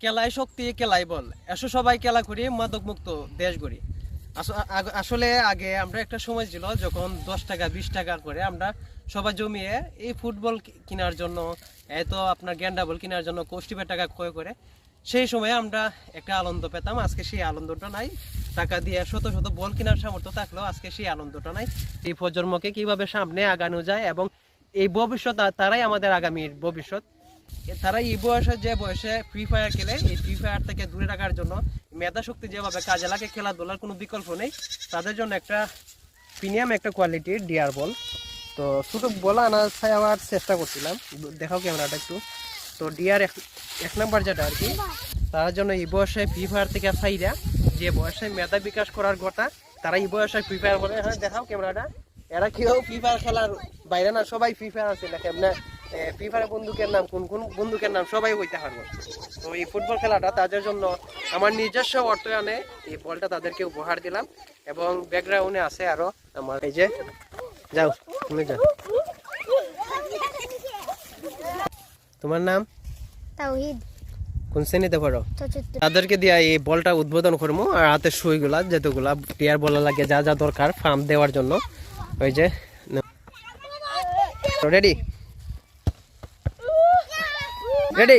কেলাই শক্তি কেলাই বল। এসো সবাই কেলা করি মাদক মুক্ত দেশ গড়ি। আস- আসলে আগে আমরা একটা সময় ছিল যখন দশ টাকা, বিশ টাকা করে আমরা সবাই জমিয়ে এই ফুটবল কেনার জন্য এত আপনার গেন্ডা বল কেনার জন্য কোষ্টিপের টাকা ক্রয় করে, সেই সময় আমরা একটা আনন্দ পেতাম। আজকে সেই আনন্দটা নাই। টাকা দিয়ে শত শত বল কেনার সামর্থ্য থাকলেও আজকে সেই আনন্দটা নাই। এই প্রজন্মকে কীভাবে সামনে আগানো যায় এবং এই ভবিষ্যৎ তারাই আমাদের আগামীর ভবিষ্যৎ। তারা এই বয়সে যে বয়সে ফ্রি ফায়ার খেলে, এই ফ্রি ফায়ার থেকে দূরে রাখার জন্য মেধা শক্তি যেভাবে কাজে লাগে, খেলাধুলার কোনো বিকল্প নেই। তাদের জন্য একটা প্রিমিয়াম একটা কোয়ালিটির ডিয়ার বল তো শুধু ছোটো আনা আনার আমার চেষ্টা করছিলাম। দেখাও ক্যামেরাটা একটু। তো ডিয়ার এক নাম্বার যেটা আর কি, তার জন্য এই বয়সে ফ্রি ফায়ার থেকে ফাইরা, যে বয়সে মেধা বিকাশ করার কথা তারা এই বয়সে ফ্রি ফায়ার বলে। হ্যাঁ দেখাও ক্যামেরাটা। এরা কেউ ফ্রি ফায়ার খেলার বাইরে না সবাই ফ্রি ফায়ার আছে দেখেন না ফ্রি ফায়ার বন্দুকের নাম কোন কোন বন্দুকের নাম সবাই হইতে পারব। তো এই ফুটবল খেলাটা তাদের জন্য আমার নিজস্ব অর্থায়নে এই বলটা তাদেরকে উপহার দিলাম এবং ব্যাকগ্রাউন্ডে আছে আরও আমার এই যে যাও তুমি যাও। তোমার নাম? তাওহিদ। কোন শ্রেণীতে পড়ো? তাদেরকে দিয়া এই বলটা উদ্বোধন করব আর হাতের সুইগুলা যেতগুলা টিয়ার বলা লাগে যা যা দরকার ফার্ম দেওয়ার জন্য। ওই যে রেডি রেডি